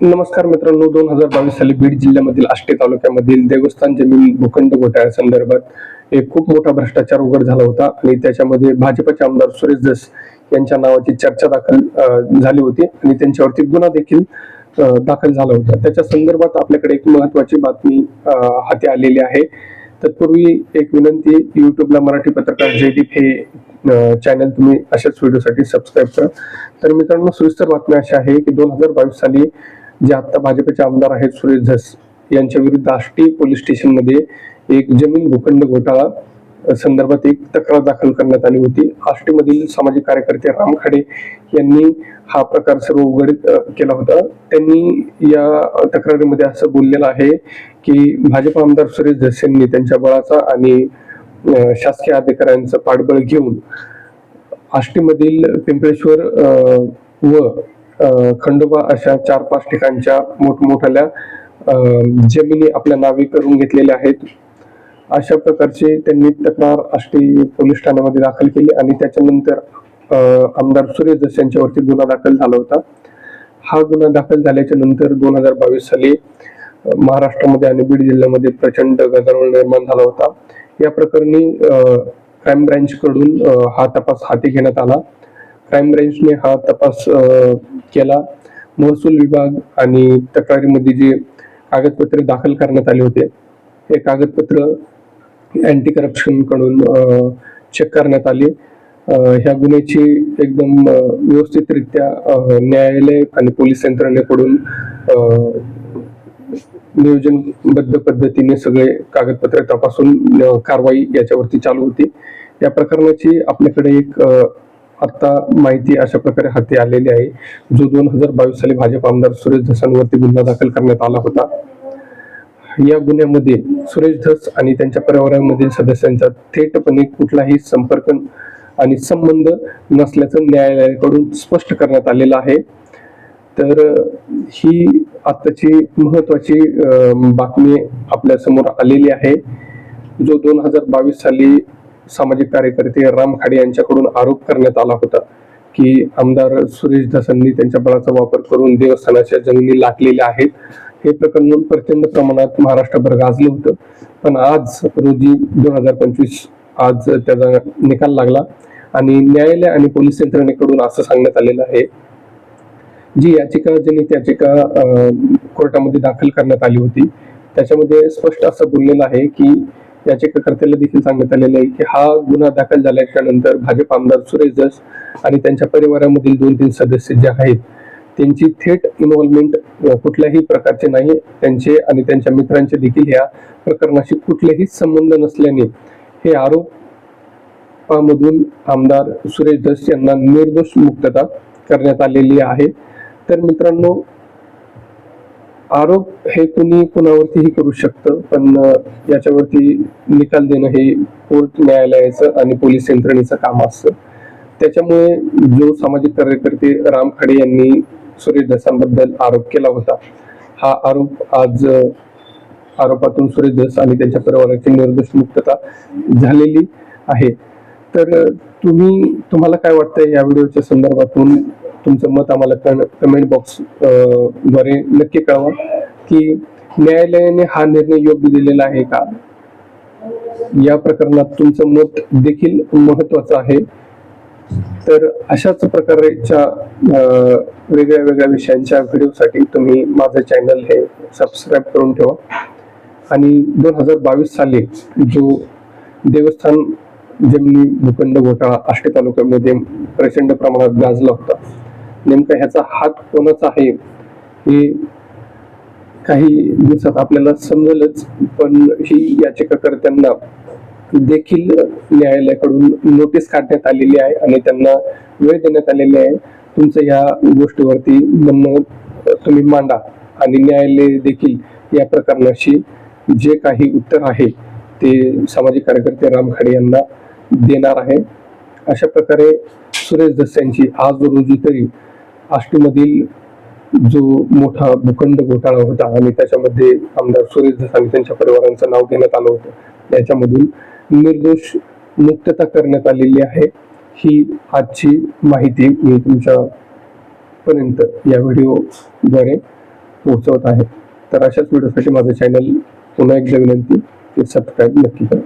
नमस्कार मित्रांनो दोन हजार बावीस साली बीड जिल्ह्यामधील आष्टे तालुक्यामधील देवस्थान जमीन भूखंड घोटाळ्यासंदर्भात एक खूप मोठा भ्रष्टाचार उघड झाला होता आणि त्याच्यामध्ये भाजपचे आमदार सुरेश दस यांच्या नावाची चर्चा दाखल झाली होती आणि त्यांच्यावरती गुन्हा देखील दाखल झाला होता. त्याच्या संदर्भात आपल्याकडे एक महत्वाची बातमी हाती आलेली आहे. तत्पूर्वी एक विनंती युट्यूबला मराठी पत्रकार जयदीप हे चॅनल तुम्ही अशाच व्हिडिओसाठी सबस्क्राईब करा. तर मित्रांनो सविस्तर बातमी अशी आहे की दोन हजार बावीस साली जे आता भाजपचे आमदार आहेत सुरेश धस यांच्या विरुद्ध आष्टी पोलीस स्टेशनमध्ये एक जमीन भूखंड घोटाळा संदर्भात एक तक्रार दाखल करण्यात आली होती. आष्टीमधील सामाजिक कार्यकर्ते राम खाडे यांनी हा प्रकार सर्व उघड केला होता. त्यांनी या तक्रारीमध्ये असं बोललेलं आहे की भाजप आमदार सुरेश धस यांनी त्यांच्या बळाचा आणि शासकीय अधिकाऱ्यांचं पाठबळ घेऊन आष्टीमधील पिंपळेश्वर व खंडोबा अशा चार पाच ठिकाणच्या मोठमोठ्या जमिनी आपल्या नावे करून घेतलेल्या आहेत. अशा प्रकारचे त्यांनी तक्रार आष्टी पोलीस ठाण्यामध्ये दाखल केली आणि त्याच्यानंतर आमदार सुरेश दस यांच्यावरती गुन्हा दाखल झाला होता. हा गुन्हा दाखल झाल्याच्यानंतर दोन हजार बावीस साली महाराष्ट्रामध्ये आणि बीड जिल्ह्यामध्ये प्रचंड गदारोळ निर्माण झाला होता. या प्रकरणी क्राईम ब्रँच कडून हा तपास हाती घेण्यात आला. क्राईम ब्रँचने हा तपास केला. महसूल विभाग आणि तक्रारीमध्ये जे कागदपत्रे दाखल करण्यात आले होते हे कागदपत्र अँटी करप्शनकडून चेक करण्यात आले. ह्या गुन्ह्याची एकदम व्यवस्थितरित्या न्यायालय आणि पोलीस यंत्रणेकडून नियोजनबद्ध पद्धतीने सगळे कागदपत्रे तपासून कारवाई याच्यावरती चालू होती. या प्रकरणाची आपल्याकडे एक आता माहिती अशा प्रकारे हाती आलेली आहे. जो दोन हजार बावीस साली भाजप आमदार सुरेश धसांवरती गुन्हा दाखल करण्यात आला होता. या गुन्ह्यामध्ये सुरेश धस आणि त्यांच्या परिवारामधील सदस्यांचा थेटपणे कुठलाही संपर्क आणि संबंध नसल्याचं न्यायालयाकडून स्पष्ट करण्यात आलेलं आहे. तर ही आत्ताची महत्वाची बातमी आपल्यासमोर आलेली आहे. जो दोन हजार बावीस साली सामाजिक कार्यकर्ते राम खाडे यांच्याकडून आरोप करण्यात आला होता की आमदार सुरेश धसांनी त्यांच्या बळाचा वापर करून देवस्थानाच्या जमिनी लाटलेल्या आहेत. हे प्रकरण प्रचंड प्रमाणात महाराष्ट्रभर गाजलं होतं. पण आज रोजी दोन हजार पंचवीस आज त्याचा निकाल लागला आणि न्यायालय आणि पोलीस यंत्रणेकडून असं सांगण्यात आलेलं आहे. जी याचिका जनित याचिका कोर्टामध्ये दाखल करण्यात आली होती त्याच्यामध्ये स्पष्ट असं बोललेलं आहे की याचिकाकर्त्याला देखील सांगण्यात आलेलं आहे की हा गुन्हा दाखल झाल्याच्यानंतर भाजप आमदार सुरेश जस आणि त्यांच्या परिवारामधील दोन तीन सदस्य जे आहेत त्यांची थेट इन्व्हॉल्वमेंट कुठल्याही प्रकारचे नाही. त्यांचे आणि त्यांच्या मित्रांचे देखील या प्रकरणाशी कुठलेही संबंध नसल्याने हे आरोपामधून आमदार सुरेश दस यांना निर्दोष मुक्तता करण्यात आलेली आहे. तर मित्रांनो आरोप हे कुणी कुणावरतीही करू शकतं पण याच्यावरती निकाल देणं हे कोर्ट न्यायालयाचं आणि पोलीस यंत्रणेचं काम असतं. त्याच्यामुळे जो सामाजिक कार्यकर्ते राम खाडे यांनी सुरेश धसांबद्दल आरोप केला होता हा आरोप आज आरोपातून सुरेश दस आणि त्यांच्या परिवाराची निर्दोष मुक्तता झालेली आहे. तर तुम्ही तुम्हाला काय वाटतंय या व्हिडिओच्या संदर्भातून? तुमचं मत आम्हाला कमेंट बॉक्सद्वारे नक्की कळवा की न्यायालयाने हा निर्णय योग्य दिलेला आहे का? या प्रकरणात तुमचं मत देखील महत्वाचं आहे. तर अशाच प्रकारच्या वेगळ्या वेगळ्या विषयांच्या व्हिडिओसाठी तुम्ही माझं चॅनल हे सबस्क्राईब करून ठेवा. आणि दोन हजार बावीस साली जो देवस्थान जमिनी भूखंड घोटाळा आष्टे तालुक्यामध्ये प्रचंड प्रमाणात गाजला होता नेमका ह्याचा हात कोणाचा आहे हे काही दिवसात आपल्याला समजेलच पण ही याचिकाकर्त्यांना देखील न्यायालयाकडून नोटीस काढण्यात आलेली आहे आणि त्यांना वेळ देण्यात आलेली आहे. तुमचं या गोष्टीवरती म्हणणं तुम्ही मांडा आणि न्यायालय देखील या प्रकरणाशी जे काही उत्तर आहे ते सामाजिक कार्यकर्ते राम खाडे यांना देणार आहे. अशा प्रकारे सुरेश दस यांची आज रोजी तरी आष्टीमधील जो मोठा भूखंड घोटाळा होता आणि त्याच्यामध्ये आमदार सुरेश धस त्यांच्या परिवारांचं नाव घेण्यात आलं होतं. याच्यामधून निर्दोष मुक्तता करण्यात आलेली आहे. ही आजची माहिती मी तुमच्या पर्यंत या व्हिडिओद्वारे पोहोचवत आहे. तर अशाच व्हिडिओसाठी माझं चॅनल पुन्हा एकदा विनंती की सबस्क्राईब नक्की करा.